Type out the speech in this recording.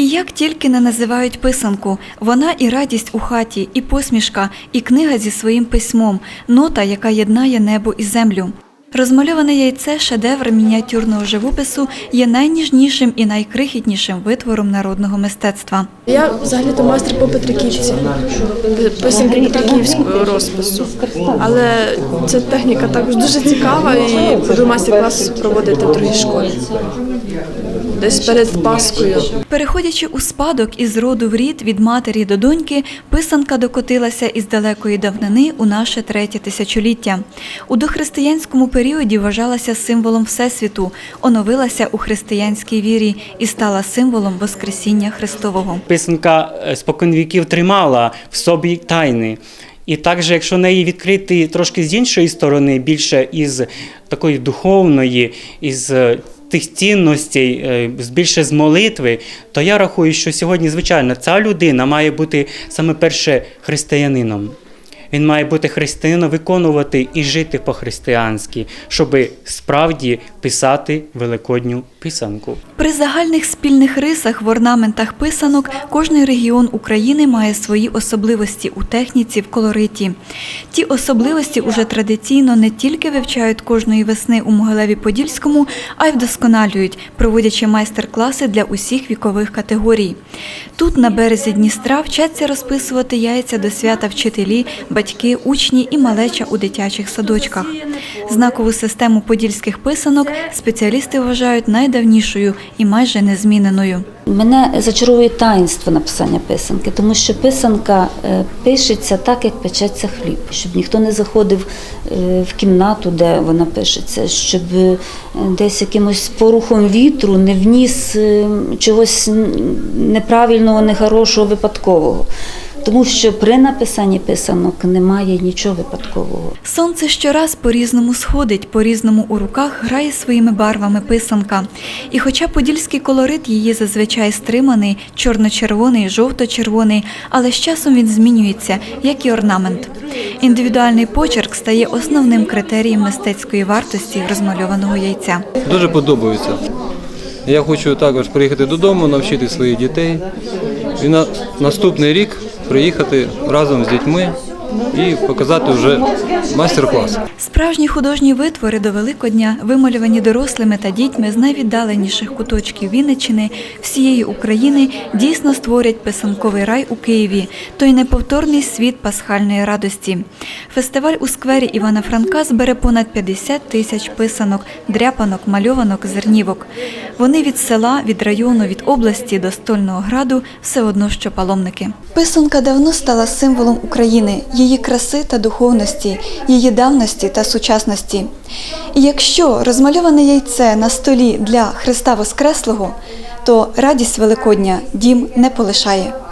І як тільки не називають писанку, вона і радість у хаті, і посмішка, і книга зі своїм письмом, нота, яка єднає небо і землю. Розмальоване яйце, шедевр мініатюрного живопису, є найніжнішим і найкрихітнішим витвором народного мистецтва. Я взагалі-то майстер по Петриківці, писанки Петриківського розпису. Але ця техніка також дуже цікава і буду майстер-клас проводити в другій школі. Десь перед Паскою. Переходячи у спадок із роду в рід від матері до доньки, писанка докотилася із далекої давнини у наше третє тисячоліття. У дохристиянському періоді вважалася символом Всесвіту, оновилася у християнській вірі і стала символом Воскресіння Христового. Писанка е, споконвіків тримала в собі тайни. І також, якщо неї відкрити трошки з іншої сторони, більше із такої духовної, із е, тих цінностей, е, більше з молитви, то я рахую, що сьогодні, звичайно, ця людина має бути саме перше християнином. Він має бути християнином, виконувати і жити по-християнськи, щоб справді писати великодню писанку. При загальних спільних рисах в орнаментах писанок кожний регіон України має свої особливості у техніці, в колориті. Ті особливості уже традиційно не тільки вивчають кожної весни у Могилеві-Подільському, а й вдосконалюють, проводячи майстер-класи для усіх вікових категорій. Тут, на березі Дністра, вчаться розписувати яйця до свята вчителі, батьки, учні і малеча у дитячих садочках. Знакову систему подільських писанок спеціалісти вважають найдавнішою і майже незміненою. Мене зачаровує таїнство написання писанки, тому що писанка е, пишеться так, як печеться хліб, щоб ніхто не заходив е, в кімнату, де вона пишеться, щоб е, десь якимось порухом вітру не вніс чогось неправильного, нехорошого, випадкового. Тому що при написанні писанок немає нічого випадкового. Сонце щораз по-різному сходить, по-різному у руках грає своїми барвами писанка. І хоча подільський колорит її зазвичай стриманий, чорно-червоний, жовто-червоний, але з часом він змінюється, як і орнамент. Індивідуальний почерк стає основним критерієм мистецької вартості розмальованого яйця. Дуже подобається. Я хочу також приїхати додому, навчити своїх дітей і на наступний рік приїхати разом з дітьми і показати вже майстер-клас. Справжні художні витвори до Великодня, вималювані дорослими та дітьми з найвіддаленіших куточків Вінниччини, всієї України, дійсно створять писанковий рай у Києві, той неповторний світ пасхальної радості. Фестиваль у сквері Івана Франка збере понад 50 тисяч писанок, дряпанок, мальованок, зернівок. Вони від села, від району, від області до стольного граду все одно, що паломники. Писанка давно стала символом України, її краси та духовності, її давності та сучасності. І якщо розмальоване яйце на столі для Христа Воскреслого, то радість Великодня дім не полишає.